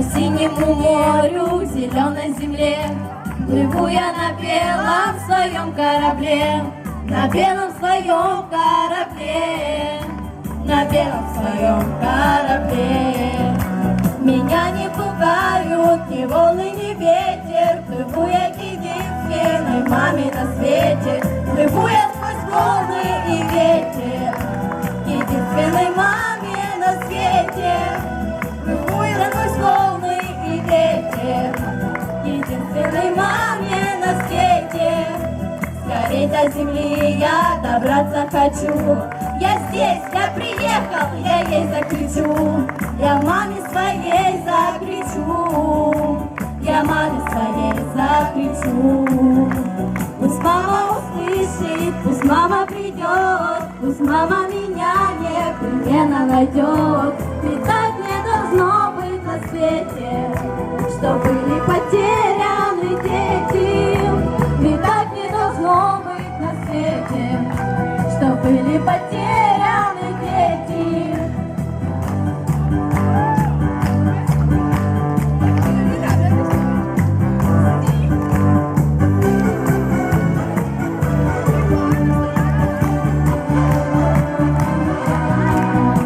Синему морю, зеленой земле. Плыву я на белом своем корабле На белом своем корабле На белом своем корабле. Меня не пугают ни волны, ни ветер. Плыву я к единственной маме на свете. Плыву я единственной маме на свете. Скорей до земли я добраться хочу. Я здесь, я приехал, я ей закричу. Я маме своей закричу. Я маме своей закричу. Пусть мама услышит, пусть мама придет, пусть мама меня непременно найдет. Ведь свете, что были потеряны дети.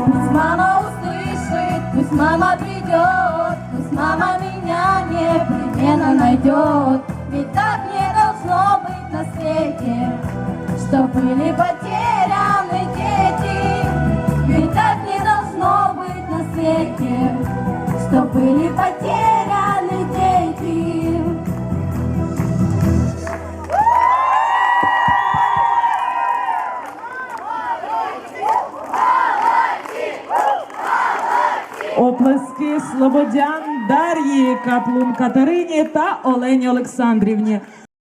Пусть мама услышит, пусть мама придет, пусть мама меня непременно найдет. Ведь так не должно быть на свете, что были потеряны дети. Ведь так не должно быть на свете, что были потеряны дети. Оплески Слободян Дар'ї Каплун Катерині та Олені Олександрівні.